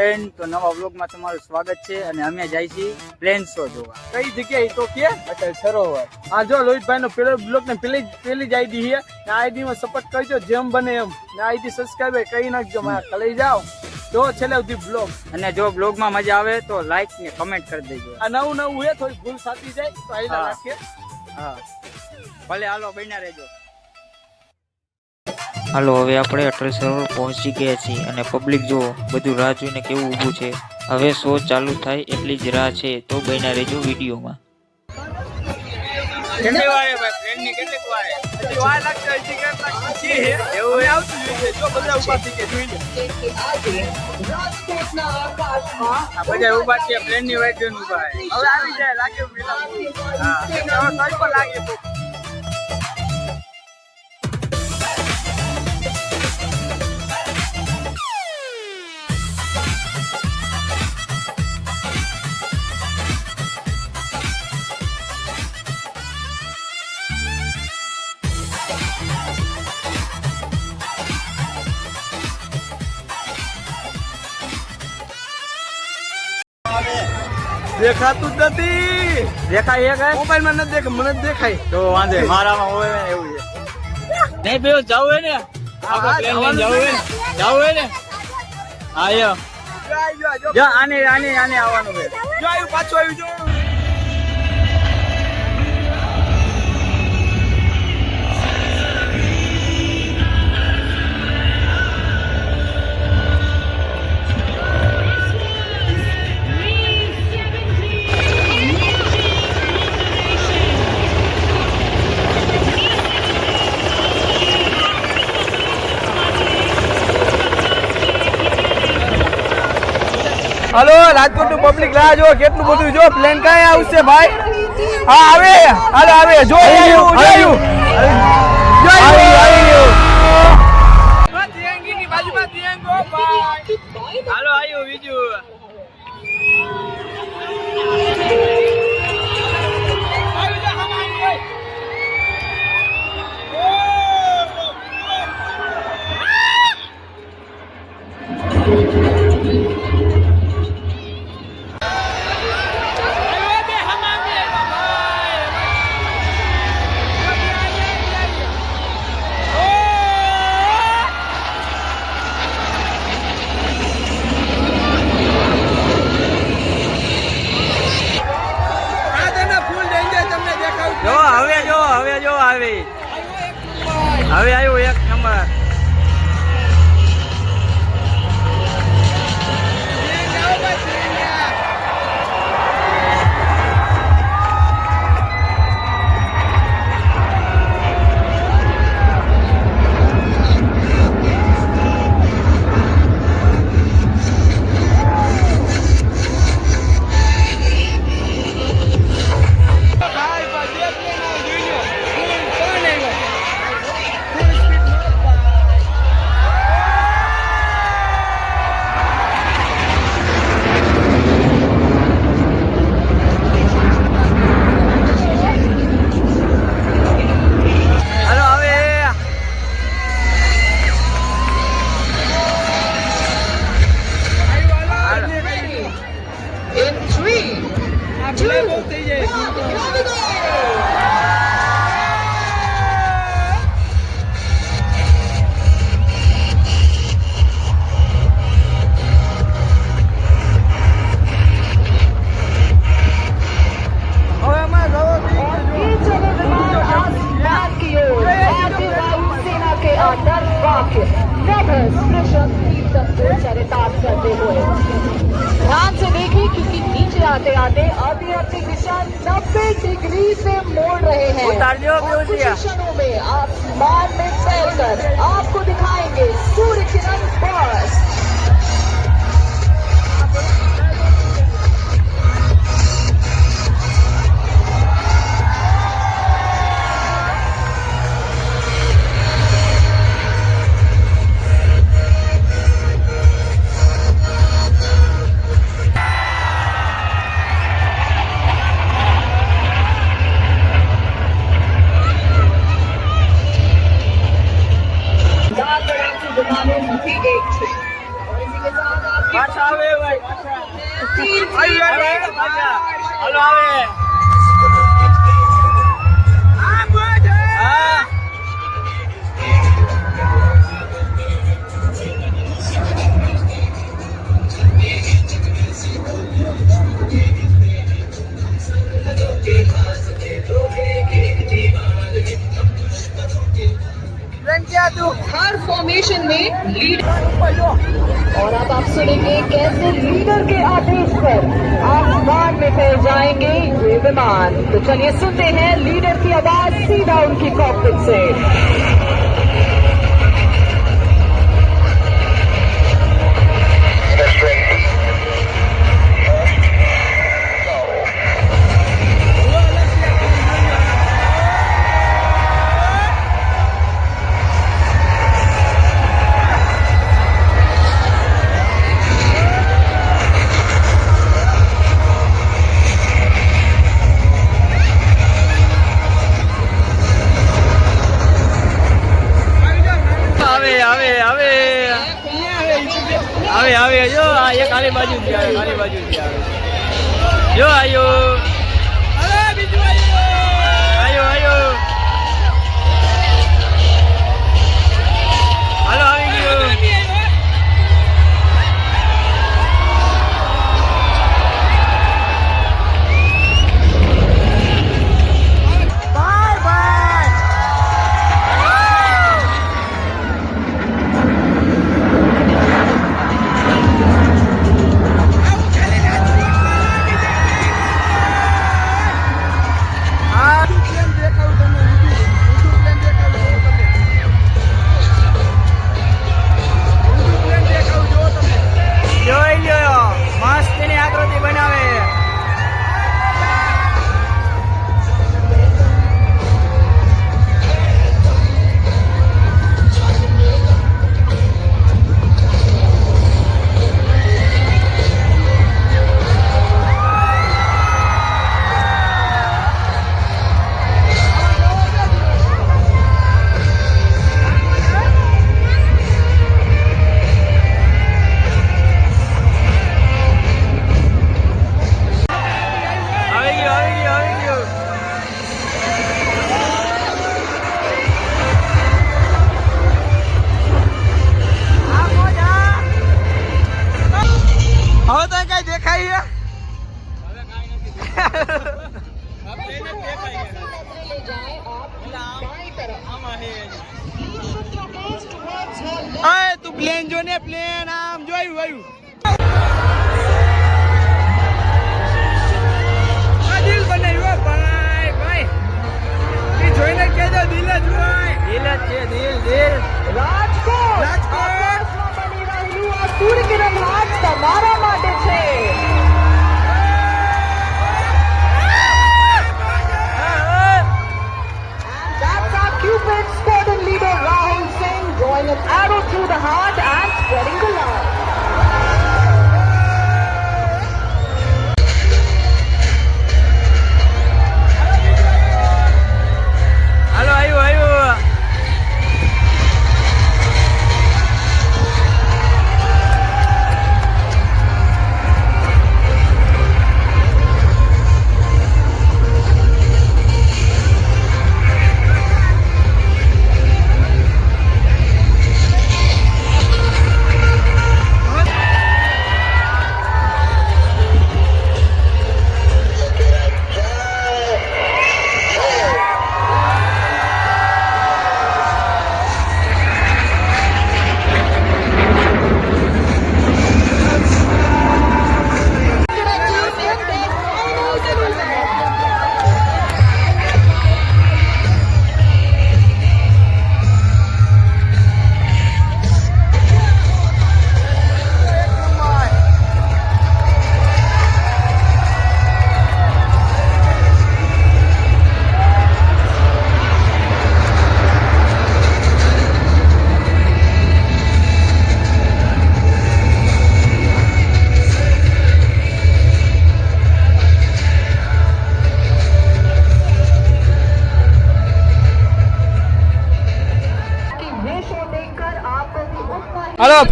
Friend તો નવા વ્લોગમાં તમારું સ્વાગત છે અને અમે જાય છીએ પ્લેન શો જોવા. કઈ જગ્યાએ? તો કે? અટલ સરોવર. હા જો લોહિતભાઈ નો પેલો બ્લોક ને પેલી પેલી જ આઈડી છે. ને આઈડી માં સપોર્ટ કરજો જેમ બને એમ. ને આઈડી સબસ્ક્રાઈબ કરી નાખજો મારા કલાઈ જાઓ. જો છેલ્લે સુધી બ્લોગ અને જો બ્લોગમાં મજા આવે તો લાઈક ને કમેન્ટ કરી દેજો. આ નવું નવું હે થોડી ભૂલ સાચી જાય તો આઈલા રાખીએ. હા. ભલે હાલો બન્યા રહેજો. હાલો હવે આપણે અટલ સરોવર પહોંચી ગયા છીએ અને પબ્લિક જુઓ બધું રાહ જોઈને કેવું ઊભું છે. હવે શો ચાલુ થાય એટલી જ રાહ છે તો બન્યા રહેજો વિડીયોમાં. વારે દેખાતું જ નથી. દેખાય છે મોબાઈલમાં નથી દેખાય મને દેખાય. તો વાંધો. મારામાં હોય ને એવું છે. નહીં બે જવું હોય ને? આપણે પ્લેન જવું હોય ને? જવું હોય ને? હા યો જો આને આને આને આવવાનું છે જો આવ્યું પાછું આવી જો પબ્લિક રાહ જો કેટલું બધું જો પ્લેન કાંઈ આવશે ભાઈ? હા આવે હાલો આવે જો આવ્યું જો આવ્યું. જો આવ્યું હાલો આવ્યું બીજું. ફૂલ હવે આવ્યો એક નંબર. के वाक्य नेवर स्पृशन तीर्थम को चरितार्थ करते हुए ध्यान से देखिए क्योंकि नीचे आते आते अभी अपनी दिशा 90 डिग्री से मोड़ रहे हैं। क्षणों में आप कुछ क्षणों में आसमान में फैलकर आपको दिखाएँगे सूर्य किरण बर्स्ट फॉर्मेशन में लीड और अब आप सुनेंगे कैसे लीडर के आदेश पर आसमान में फैल जाएँगे ये विमान। तो चलिए सुनते हैं लीडर की आवाज़, सीधा उनकी कॉकपिट से। આવે આવે. જો, આ એક આલી બાજુ થી આવે આલી બાજુ થી આવે. જો, આયો. આયો આયો. હાલો, આવી પ્લેન જો ને પ્લેન આમ જોયું આવ્યું દિલ બનાવ્યું ભાઈ ભાઈ. એ જોઈને કહેજો દિલ જ હોય. દિલ જ છે દિલ દિલ. રાજકોટ. રાજકોટ! આ સૂર્યકિરણ આજ તમારા માટે છે.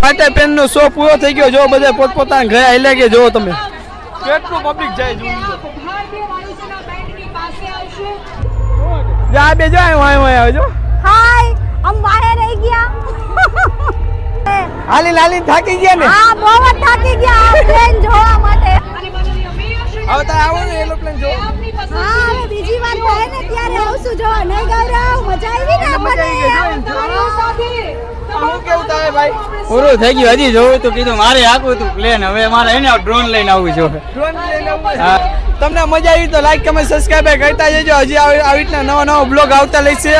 ફાટે પેન નો શો પૂરો થઈ ગયો. જો બધા પોતપોતાના ઘરે આઈ લાગે જો તમે. કેટલું પબ્લિક જાય જો બે જો વાય હાય રહી ગયા. હાલી લાલી થાકી ગયા ને? હા બહુ જ થાકી ગયા પ્લેન જોવા માટે. હવે તારે આવો ને એરોપ્લેન જો હા ને ત્યારે આવશું જોવા નહીં ગૌરવ મજા આવી ને આપણને. હું. કેવું તારે ભાઈ? પૂરું થઈ ગયું હજી જોવું તું કીધું મારે આખું તું પ્લેન હવે મારે એને ડ્રોન લઈને આવવું છે. ડ્રોન લઈને આવવું. તમને મજા આવી તો લાઈક કમેન્ટ સબસ્ક્રાઇબ કરતા જજો. હજી આવી આવી રીતના નવા નવા બ્લોગ આવતા રહેશે